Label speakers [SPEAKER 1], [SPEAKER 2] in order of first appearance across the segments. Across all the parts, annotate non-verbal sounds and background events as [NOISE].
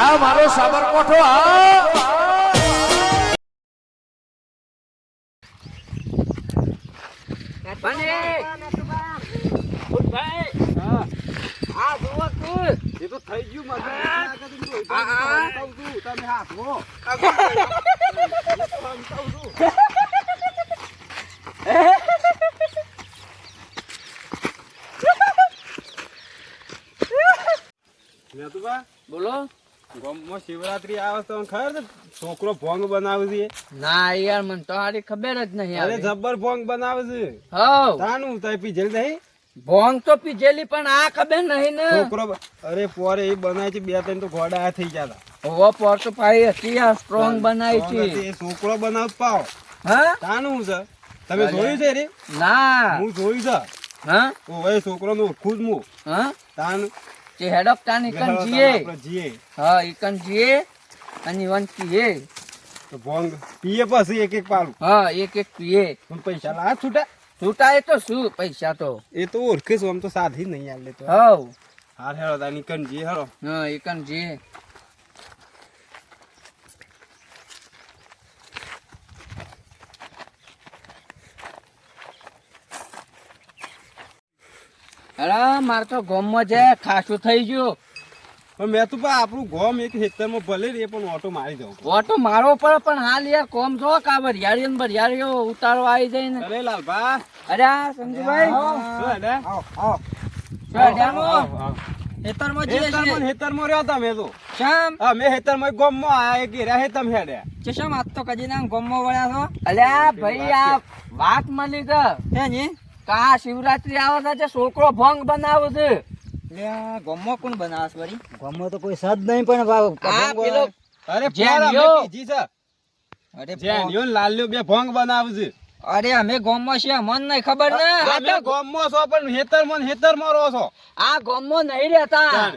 [SPEAKER 1] આ મારો સાબરકોઠો આ
[SPEAKER 2] આ
[SPEAKER 3] એ તો થઈ ગયું મારું. તમે હાથવો. [LAUGHS]
[SPEAKER 2] બોલો.
[SPEAKER 3] ગામમાં શિવરાત્રી આવે તો ખબર છે છોકરો ભોંગ બનાવે છે.
[SPEAKER 2] ના યાર મને તો હારી ખબર જ નહીં
[SPEAKER 3] અરે જબર ભોંગ બનાવે છે.
[SPEAKER 2] હઉ
[SPEAKER 3] તાનું તાય પીજેલી નહીં?
[SPEAKER 2] ભોંગ તો પીજેલી પણ આ ખબર નહીં ને.
[SPEAKER 3] છોકરો અરે પોરે એ બનાવે છે બે ત્રણ તો ઘોડા થઈ ગયા
[SPEAKER 2] હોવો પોર તો પાઈ હતી આ સ્ટ્રોંગ બનાવી છે.
[SPEAKER 3] છોકરો બનાવ પાવ.
[SPEAKER 2] હા?
[SPEAKER 3] તાનું છે? તમે જોયું છે રે?
[SPEAKER 2] ના.
[SPEAKER 3] હું જોયું છે.
[SPEAKER 2] હા?
[SPEAKER 3] ઓ એ છોકરો નું ખુદ હું.
[SPEAKER 2] હા?
[SPEAKER 3] તાન
[SPEAKER 2] તે હેડક તાન ઈકન જીએ?
[SPEAKER 3] આપણે જીએ.
[SPEAKER 2] હા ઇકન જીએ? અને વન પીએ.
[SPEAKER 3] તો ભોંગ પીએ પછી એક એક પાલું
[SPEAKER 2] હા એક એક પીએ.
[SPEAKER 3] પણ પૈસા લા છૂટા.
[SPEAKER 2] છૂટાય તો શું? પૈસા તો.
[SPEAKER 3] એ તો ઓળખે છું આમ તો સાધી નહીં આલે તો
[SPEAKER 2] હવ.
[SPEAKER 3] હાર હેડો તાની કન જીએ હેડો.
[SPEAKER 2] હા ઇકન જીએ. અરે મારે તો ગોમમાં છે ખાસું થઈ ગયું.
[SPEAKER 3] પણ મેં તો પા આપણું ગોમ એક હેક્ટરમાં ભલે રે પણ ઓટો મારી દઉં
[SPEAKER 2] ઓટો મારો પડે પણ હાલ યાર કોમ છો કા વરિયાળી ને વરિયાળીઓ ઉતારો આવી જાય ને
[SPEAKER 3] અરે લાલભા.
[SPEAKER 2] અરે સંજુભાઈ.
[SPEAKER 3] શું હેડે?
[SPEAKER 2] શું અજાણું? ખેતરમાં જઈએ છીએ.
[SPEAKER 3] હેતરમાં હેતરમાં રહ્યો તમે તો.
[SPEAKER 2] શામ?
[SPEAKER 3] હેતરમાં ગોમમાં આયા એક ઘેરા હેતમ હેડે.
[SPEAKER 2] ચશમ આજ તો કદી ના ગોમમાં વળ્યા છો? ભાઈ આ વાત મળી છે હે ની કા શિવરાત્રી આવે છે છોકરો ભંગ બનાવે છે? ગમો કોણ બનાવે વળી?
[SPEAKER 4] ગમો તો કોઈ સદ નહીં પણ
[SPEAKER 2] આ પેલો
[SPEAKER 3] અરે
[SPEAKER 2] જેનિયો.
[SPEAKER 3] પોર અમે
[SPEAKER 2] અરે
[SPEAKER 3] જેનિયો લાલ્યો બે ભોંગ બનાવે છે.
[SPEAKER 2] અરે અમે ગોમમાં છીએ મન નહીં ખબર ને?
[SPEAKER 3] તમે ગોમમાં છો પણ હેતર મન હેતરમાં રહો છો.
[SPEAKER 2] આ ગોમમાં નહીં રહેતા.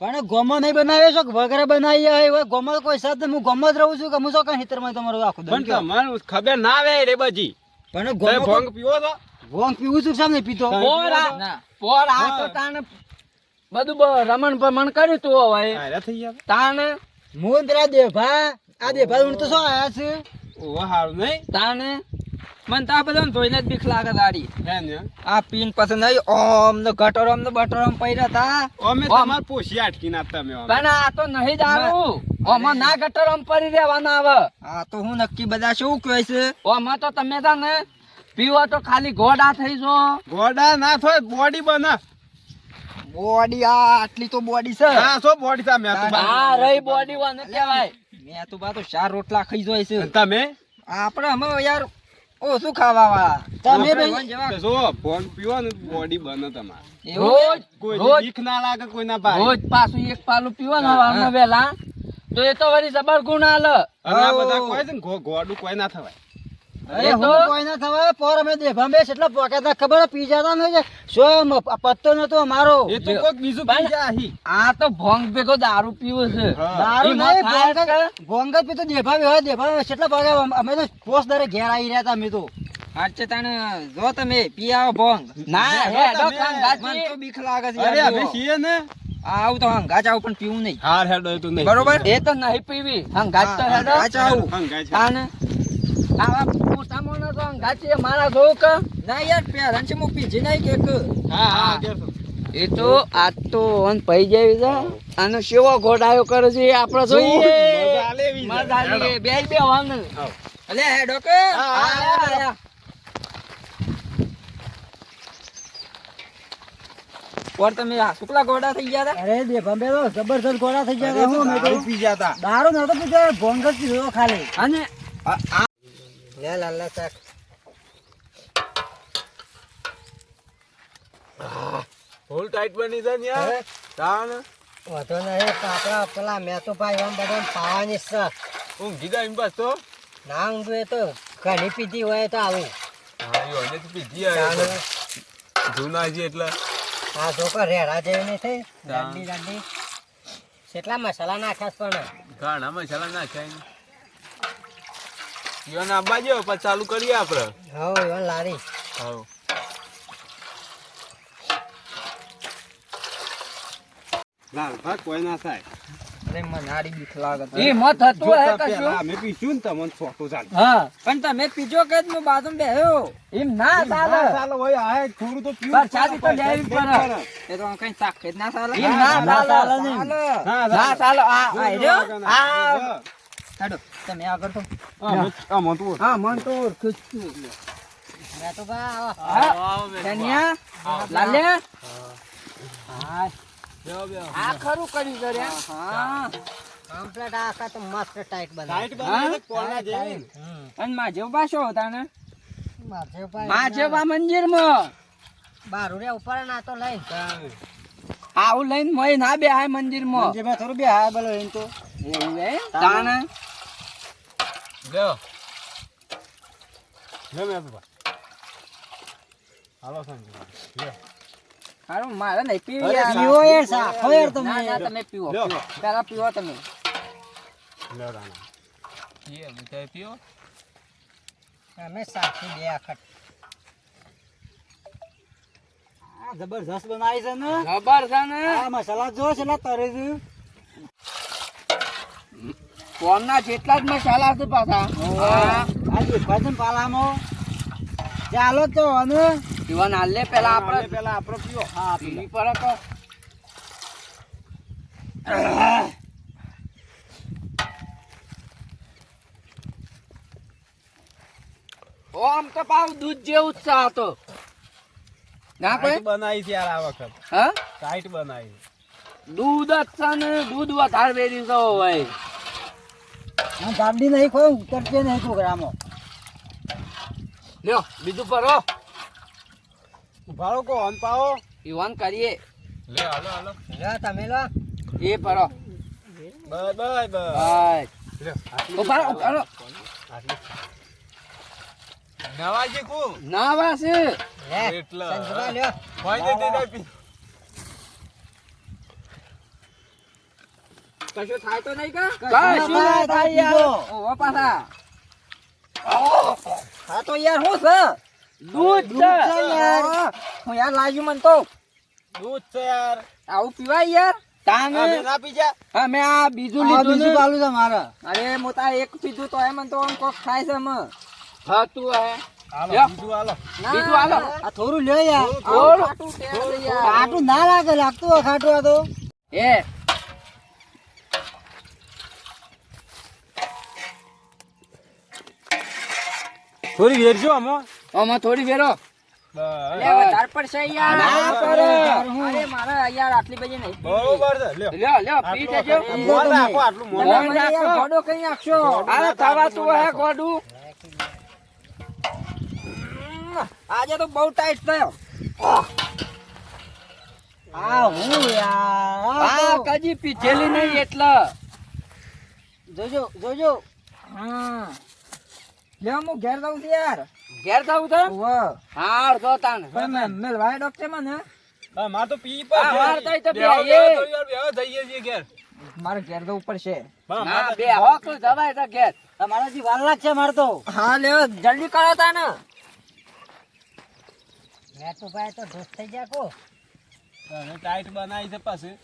[SPEAKER 4] પણ ગોમો નહીં બનાવ્યો છો કે વગેરે બનાવી હોય? ગોમો કોઈ સદ હું ગોમો જ રહું છું કે હું શું કઈ હિતરમાં તમારું આખું
[SPEAKER 3] પણ
[SPEAKER 4] દમ
[SPEAKER 3] ખબર ના આવે રે બજી
[SPEAKER 4] પણ ગોમો
[SPEAKER 3] ભંગ પીવો છો?
[SPEAKER 4] પીવું છું સામે પીતો.
[SPEAKER 2] પોર પોર તો તાને બધું રમણ ભમણ કર્યું તું હવે
[SPEAKER 3] હારે થઈ ગયા
[SPEAKER 2] તાને
[SPEAKER 4] હું દેભા આ દેભા હું તો શું આયા છે?
[SPEAKER 3] હારું નહીં.
[SPEAKER 2] તાને મને તો બધાને જ બીક લાગે તારી. આ પીન પસંદ નહીં ઓમ ને ગટરો ને બટરો પૈરા તા.
[SPEAKER 3] અમે
[SPEAKER 2] ઓમ.
[SPEAKER 3] તમાર નાખતા અમે
[SPEAKER 2] પણ આ તો નહીં દારૂ ઓમાં ના ગટરો પડી રહેવાના આવે આ તો હું નક્કી બધા શું કહે છે? ઓમાં તો તમે તા ને પીવો તો ખાલી ગોડા થઈ જો
[SPEAKER 3] ગોડા ના થાય બોડી બના.
[SPEAKER 2] બોડી આ આટલી તો બોડી છે.
[SPEAKER 3] હા સો બોડી છે મેં તો
[SPEAKER 2] આ રહી બોડી વાને કહેવાય. મેં તો બા તો ચાર રોટલા ખાઈ જોય છે.
[SPEAKER 3] તમે?
[SPEAKER 2] આપણે અમે યાર ઓછું ખાવા વાળા?
[SPEAKER 4] તમે ભાઈ?
[SPEAKER 3] જો ફોન પીવો ને બોડી બને તમારે.
[SPEAKER 2] રોજ
[SPEAKER 3] કોઈ દીખ ના લાગે કોઈના ભાઈ.
[SPEAKER 2] રોજ પાછું એક પાલું પીવાનું હવારમાં વેલા તો એ તો વળી જબર ગુણ આલે.
[SPEAKER 3] અને બધા કોઈ છે ને ગોડું કોઈ ના થવાય.
[SPEAKER 4] અરે હું કોઈ ના થવા પોર અમે દેભા બે એટલા પોકેટ ખબર પી જતા ને શું પત્તો નતો અમારો?
[SPEAKER 3] એ તો કોઈક બીજું પી જાય
[SPEAKER 2] આ તો ભોંગ ભેગો દારૂ પીવો છે.
[SPEAKER 4] દારૂ નહીં ભોંગ જ- પીતો દેભા હોય દેભા કેટલા પગે અમે તો પોસ દરે ઘેર આવી રહ્યા હતા અમે તો.
[SPEAKER 2] હાચે તાણે જો તમે પી આવો ભોંગ. ના હે
[SPEAKER 3] તમે-
[SPEAKER 2] ડોક તો બીક લાગે છે
[SPEAKER 3] અરે
[SPEAKER 2] યાર
[SPEAKER 3] છીએ ને.
[SPEAKER 2] આવું તો હંગાચ આવું પણ પીવું નહીં.
[SPEAKER 3] હાર હેડો તો નહીં
[SPEAKER 2] બરોબર? એ તો નહીં પીવી. હંગાચ તો હેડો.
[SPEAKER 3] હંગાચ આવું. હંગાચ આવું.
[SPEAKER 2] તો હંગાચી મારા જોઉં ના યાર પેરણ છે હું પીજી કે કે
[SPEAKER 3] હા હા.
[SPEAKER 2] એ તો અન પઈ જાય છે. અને શેવો ઘોડાયો કરે છે આપણે જોઈએ.
[SPEAKER 3] મજા.
[SPEAKER 2] બે બે અલે
[SPEAKER 3] હા,
[SPEAKER 2] આ,
[SPEAKER 3] હા,
[SPEAKER 2] આ, આ. ઓર તમે આ શુક્લા ઘોડા થઈ ગયા હતા?
[SPEAKER 4] અરે બે તો જબરદસ્ત ગોડા થઈ ગયા હતા. હું અમે તો
[SPEAKER 3] પી ગયા તા.
[SPEAKER 4] દારૂ નતો પીતો ભોંગ પીધો ખાલી.
[SPEAKER 2] અને
[SPEAKER 4] લે લાલા શાક
[SPEAKER 3] ફૂલ ટાઈટ બની જાય ને યાર? તાણ?
[SPEAKER 4] વાંધો નહીં પણ પેલા મેં તો ભાઈ આમ બધા પાવાની છે.
[SPEAKER 3] ઊંઘી જાય એમ બસ તો
[SPEAKER 4] ના ઊંઘું તો ઘણી પીધી હોય તો આવું.
[SPEAKER 3] હા ઈ તો પીધી. આવે જૂના છે એટલે.
[SPEAKER 4] આ ધોકો રેડા જેવી નહીં થઈ. દાંડી દાંડી. કેટલા મસાલા નાખ્યા પણ?
[SPEAKER 3] ઘણા મસાલા નાખ્યા ને આબા જો પછી ચાલુ કરીએ આપણે.
[SPEAKER 4] હવે યોન લારી.
[SPEAKER 3] હા લાલ ભાગ કોઈ ના થાય.
[SPEAKER 2] અરે મને બીક લાગે એ મત હતું હે કશું?
[SPEAKER 3] અમે પીશું ને તમને છોટું ચાલે.
[SPEAKER 2] હા. પણ તમે પીજો કે હું બાજુ બેહ્યો? એમ ના ચાલે.
[SPEAKER 3] ચાલે હોય આ થોડું તો પીવું
[SPEAKER 2] બસ ચાલી તો લેવી પડે. એ તો કઈ તાકે ના ચાલે. એમ ના
[SPEAKER 4] ના
[SPEAKER 2] ચાલે.
[SPEAKER 4] ચાલે.
[SPEAKER 3] ના,
[SPEAKER 2] ના ચાલે. આ આ
[SPEAKER 3] જોયું
[SPEAKER 2] આ હેડો. તમે આગળ તો.
[SPEAKER 3] આ મંતુર
[SPEAKER 2] હા મંતુર. તો ખુશું
[SPEAKER 4] મેં તો બા આવો.
[SPEAKER 2] ધનિયા લાલે આ ખરું કર્યું છે હા.
[SPEAKER 4] કમ્પ્લેટ આખા તો મસ્ત ટાઈટ બને
[SPEAKER 3] ટાઈટ બને પોળા જેવી.
[SPEAKER 2] અને માજે બાશો હતા ને?
[SPEAKER 4] માથે પાય.
[SPEAKER 2] માજે બા મંદિરમાં
[SPEAKER 4] બારું રે ઉપર ના તો લઈ.
[SPEAKER 2] આવું લઈને મોય ના બે હાય મંદિરમાં
[SPEAKER 4] જે મેં થોડું બે હાય બોલો એમ તો.
[SPEAKER 2] એવું હે તાને
[SPEAKER 3] લ્યો. લ્યો મેં ભાઈ. હાલો સંજુ. લ્યો.
[SPEAKER 2] હારું મારે નહીં પીવી યાર.
[SPEAKER 4] પીવો યાર સાખો યાર તમે
[SPEAKER 2] ના ના તમે પીવો. પીવો પેલા પીવો તમે
[SPEAKER 3] લ્યો રાણા.
[SPEAKER 4] અમે સાખી બે આખત આ જબરજસ્ત બનાવી છે ને
[SPEAKER 2] જબરજસ્ત છે ને
[SPEAKER 4] આ મસાલા જો છે ને તરે છે
[SPEAKER 2] કોમના જેટલા જ મસાલા છે પાછા.
[SPEAKER 4] પાલામાં ચાલો તો અને
[SPEAKER 2] જીવન ના પેલા
[SPEAKER 3] આપણે પેલા આપણો પીવો.
[SPEAKER 4] હા
[SPEAKER 2] પીવી પડે તો ઓમ તો પાવ દૂધ જેવું જ હતો ના કોઈ
[SPEAKER 3] બનાવી ત્યારે આ વખત.
[SPEAKER 2] હા?
[SPEAKER 3] સાઈટ બનાવી
[SPEAKER 2] દૂધ જ છે ને દૂધ વધારે વેરી તો હોય
[SPEAKER 4] આ ગાડી નહીં કોઈ ઉતરશે નહીં છોકરામાં
[SPEAKER 2] લ્યો બીજું પરો
[SPEAKER 3] ઉભારો કો ઓન પાવો
[SPEAKER 2] ઈવન કરીએ
[SPEAKER 3] લે હાલો હાલો.
[SPEAKER 4] લે તમે લો.
[SPEAKER 2] એ પરો બાય
[SPEAKER 3] બાય બાય.
[SPEAKER 2] ઉભારો ઉભારો
[SPEAKER 3] નવાજી કુ?
[SPEAKER 2] ના વાસે
[SPEAKER 4] લે
[SPEAKER 3] એટલે.
[SPEAKER 4] સંજવા લ્યો.
[SPEAKER 3] હોય દે તે તાઈ પી.
[SPEAKER 2] કશું થાય તો નહીં કા?
[SPEAKER 4] કશું ના થાય,
[SPEAKER 2] યાર. ઓ પાછા. હા તો યાર હું છે? દૂધ
[SPEAKER 4] છે. યાર.
[SPEAKER 2] હું. યાર લાગ્યું મને તો.
[SPEAKER 3] દૂધ છે યાર.
[SPEAKER 2] આવું પીવાય યાર? તાને?
[SPEAKER 3] ના પી જા
[SPEAKER 2] હા મેં આ બીજું લીધું
[SPEAKER 4] બીજું
[SPEAKER 2] ને.
[SPEAKER 4] છે મારે.
[SPEAKER 2] અરે મોટા એક પીધું તો એમ તો આમ કોક ખાય છે મ હા. તું હે
[SPEAKER 4] થોડું. લ્યો યાર.
[SPEAKER 2] ખાટું
[SPEAKER 4] ના લાગે લાગતું ખાટું આ તો.
[SPEAKER 2] એ
[SPEAKER 3] કઈ વેરજો આમાં.
[SPEAKER 2] આમાં થોડી વેરો. આજે તો બહુ ટાઈટ થયો.
[SPEAKER 4] આ હું યાર? આ
[SPEAKER 2] આ
[SPEAKER 4] તો.
[SPEAKER 2] કજી પીધેલી નહીં એટલે.
[SPEAKER 4] જોજો જોજો.
[SPEAKER 2] હા. લે હું ઘેર જાઉં છું યાર. ઘેર જાઉં તો હાર જો તાન પણ મેલવાય ડોક્ટર મને.
[SPEAKER 3] હા, માર તો પી
[SPEAKER 2] હા, માર તો તો બે
[SPEAKER 3] બેહો,
[SPEAKER 2] એ.
[SPEAKER 3] થોડી વાર બેહો, જઈએ છીએ ઘેર.
[SPEAKER 2] મારે ઘેર જવું પડશે. ના બે હોક જવાય તો ઘેર.
[SPEAKER 4] તમારાથી વાર લાગશે મારે તો.
[SPEAKER 2] હા લે જલ્દી કરો તાને.
[SPEAKER 4] મેં તો ભાઈ તો દોસ્ત થઈ ગયા કો.
[SPEAKER 3] તમે ટાઈટ બનાવી છે પાછું.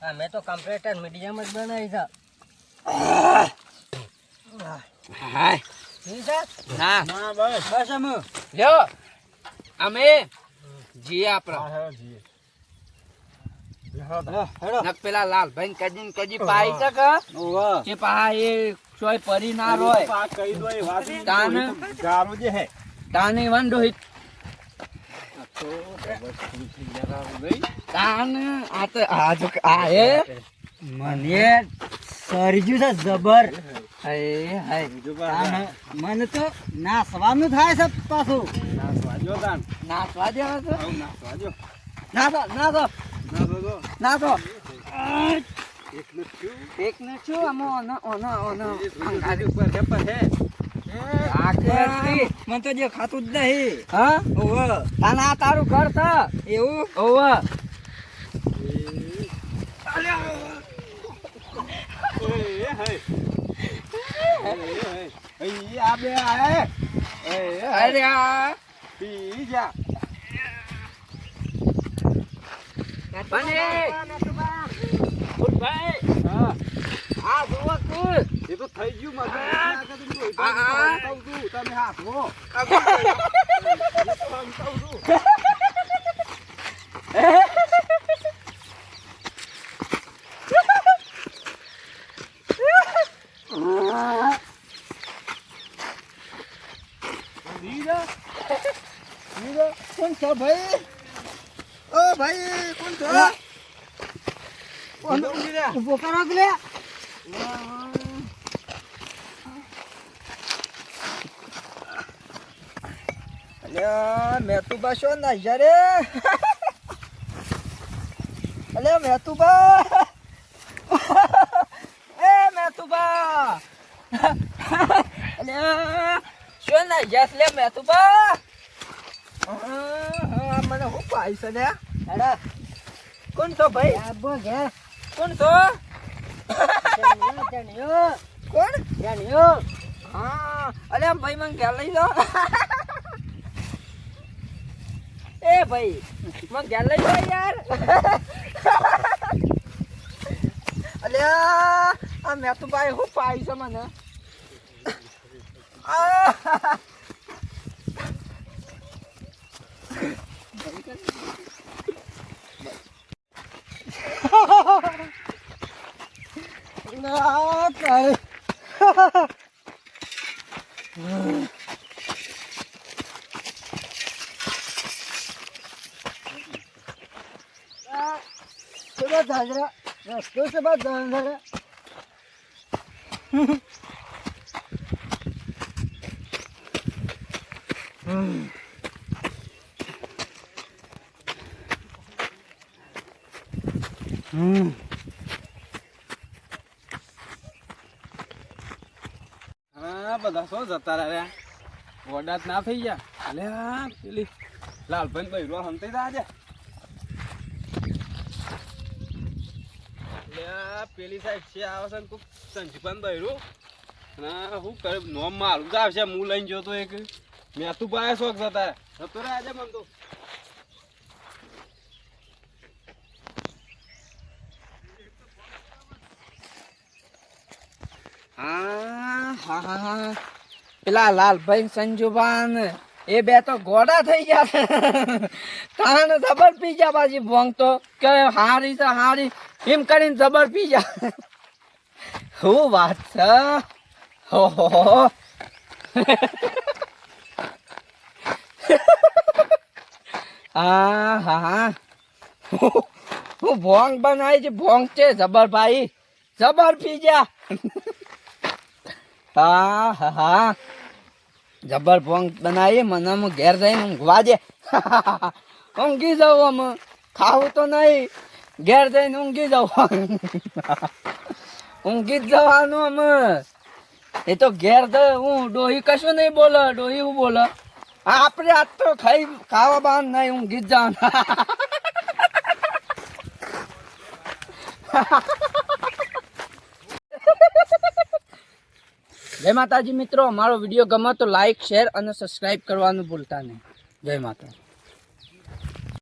[SPEAKER 4] હા મેં તો કમ્પ્લીટ મીડિયમ જ બનાવી છે. છે
[SPEAKER 2] ના.
[SPEAKER 3] ના બસ.
[SPEAKER 4] બસ અમે.
[SPEAKER 2] લ્યો. અમે જી આપણે. નક પેલા લાલભાઈ કજી ને પાઈ છે કે? પા એ ચોય પરી ના રોય.
[SPEAKER 3] પાક કહી દો એ વાત
[SPEAKER 2] તાને.
[SPEAKER 3] તો જે હે.
[SPEAKER 2] તાની વન રોહિત તાન આ તો આ જો આ હે.
[SPEAKER 4] મને સરજ્યું છે જબર. મને તો નાસવાનું થાય છે પાછું.
[SPEAKER 3] નાસવા
[SPEAKER 2] દેવા છે તો.
[SPEAKER 3] નાસો
[SPEAKER 2] ના તો.
[SPEAKER 3] એકલું જ થયું.
[SPEAKER 2] એક ને છું આમાં ઓનો ઓનો
[SPEAKER 3] ઉપર હે પર હે.
[SPEAKER 4] મને તો જે ખાતું જ નહીં.
[SPEAKER 2] હા?
[SPEAKER 4] ઓવા.
[SPEAKER 2] તાન આ તારું ઘર છે?
[SPEAKER 4] એવું?
[SPEAKER 2] ઓવ.
[SPEAKER 3] એ, આ બે
[SPEAKER 2] અરે આ
[SPEAKER 3] પી જા એ તો થઈ ગયું મગજ તમે હાથો
[SPEAKER 2] હે કોણ છો ભાઈ? ઓ ભાઈ કોણ છો?
[SPEAKER 3] રે.
[SPEAKER 4] ઊભો કરો કે
[SPEAKER 2] મેતુબા શું ના યારે અલ્યા મેતુબા એ મેતુબા શું લે મેતુબા મને હું પાઈ છે ને અરે કોણ છો ભાઈ?
[SPEAKER 4] આબો ઘે.
[SPEAKER 2] કોણ છો?
[SPEAKER 4] જાણ્યો
[SPEAKER 2] કોણ?
[SPEAKER 4] જાણ્યો.
[SPEAKER 2] હા અલ્યા ભાઈ મને ઘેર લઈ લો એ ભાઈ મને ઘેર લઈ લો યાર. અલ્યા આ મેં તો ભાઈ હું પાઈ છે મને? આ!
[SPEAKER 4] Ah, pai. Sabah dandara, rastgele sabah dandara.
[SPEAKER 3] હા, બધા શું જતા રહ્યા વોડાત ના થઈ ગયા? અલ્યા પેલી લાલભાઈ બૈરો હંતી આજે? અલ્યા પેલી સાહેબ છે આવે છે કોક સંજીપાન બૈરું. ના હું કરે? નોમ મારું જ આવશે, હું લઈને જોતો એક. મેં તું પાયા શોખ જતા રહ્યા. જતો આજે મન તો.
[SPEAKER 2] હા હા હા હા. પેલા લાલભાઈ સંજુભાન એ બે તો ગોડા થઈ ગયા તાણ જબર પી ગયા પાછી ભોંગ તો. કે હારી તો હારી. એમ કરીને જબર પી ગયા. શું વાત છે? હો હો હો. હા હા હા. હું ભોંગ બનાવી છે, ભોંગ છે જબર ભાઈ. જબર પી ગયા. હા હા જબર ભોંગ બનાવી મને હું ઘેર જઈને ઊંઘવા દે. [LAUGHS] ઊંઘી જાઉં અમે ખાવું તો નહીં. ઘેર જઈને ઊંઘી જાઉં. [LAUGHS] ઊંઘી જ જવાનું અમે એ તો ઘેર તો હું, ડોહી કશું નહીં બોલે, ડોહી હું બોલે. આપણે આજ તો ખાઈ, ખાવા બાન નહીં, ઊંઘી જ જવાનું. [LAUGHS] જય માતાજી મિત્રો, અમારો વીડિયો ગમે તો લાઈક શેર અને સબસ્ક્રાઈબ કરવાનું ભૂલતા નહીં. જય માતા